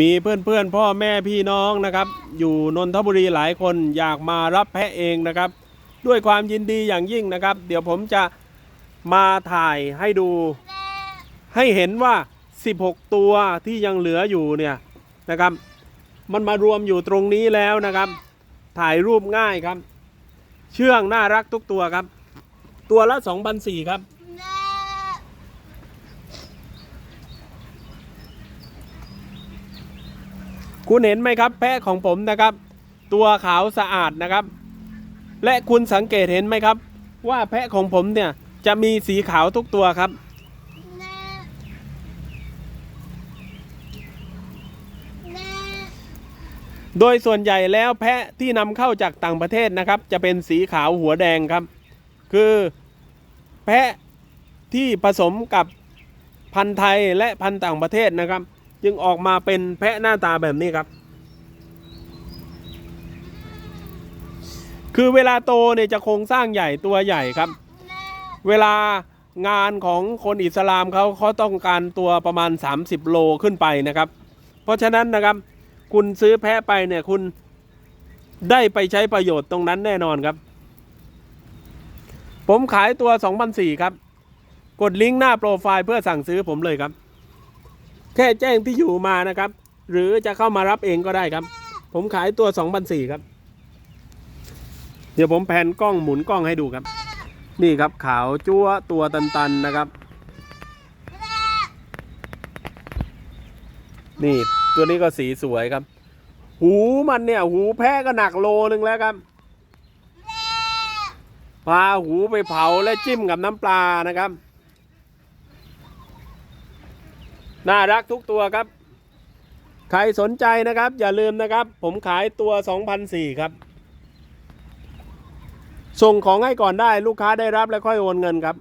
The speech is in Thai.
มีเพื่อนๆพ่อแม่พี่น้องนะครับ อยู่นนทบุรีหลายคนอยากมารับแพะเองนะครับ ด้วยความยินดีอย่างยิ่งนะครับ เดี๋ยวผมจะมาถ่ายให้ดู ให้เห็นว่า 16 ตัวที่ยังเหลืออยู่เนี่ยนะครับ มันมารวมอยู่ตรงนี้แล้วนะครับ ถ่ายรูปง่ายครับ เชื่องน่ารักทุกตัวครับ ตัวละ2,004ครับ คุณเห็นไหมครับ แพะของผมนะครับ ตัวขาวสะอาดนะครับ และคุณสังเกตเห็นไหมครับ ว่าแพะของผมเนี่ยจะมีสีขาวทุกตัวครับ โดยส่วนใหญ่แล้วแพะที่นำเข้าจากต่างประเทศนะครับ จะเป็นสีขาวหัวแดงครับ คือแพะที่ผสมกับพันธุ์ไทยและพันธุ์ต่างประเทศนะครับ จึงออกมาเป็นแพะหน้าตาแบบนี้ครับ คือเวลาโตเนี่ยจะโครงสร้างใหญ่ตัวใหญ่ครับ เวลางานของคนอิสลามเขาเขาต้องการตัวประมาณ 30 โลขึ้นไปนะครับ เพราะฉะนั้นนะครับ คุณซื้อแพะไปเนี่ยคุณได้ไปใช้ประโยชน์ตรงนั้นแน่นอนครับ ผมขายตัว 2,004ครับ กดลิงก์หน้าโปรไฟล์เพื่อสั่งซื้อผมเลยครับ แค่แจ้งที่อยู่มานะครับ หรือจะเข้ามารับเองก็ได้ครับ ผมขายตัว2,004ครับ เดี๋ยวผมแผนกล้องหมุนกล้องให้ดูครับ นี่ครับขาวจั๊วตัวตันๆนะครับ นี่ตัวนี้ก็สีสวยครับ หูมันเนี่ย หูแพะก็หนักโลนึงแล้วครับพาหูไปเผาและจิ้มกับน้ำปลานะครับ น่ารักทุกตัวครับ ใครสนใจนะครับ อย่าลืมนะครับ ผมขายตัว 2,004ครับ ส่งของให้ก่อนได้ลูกค้าได้รับแล้วค่อยโอนเงินครับ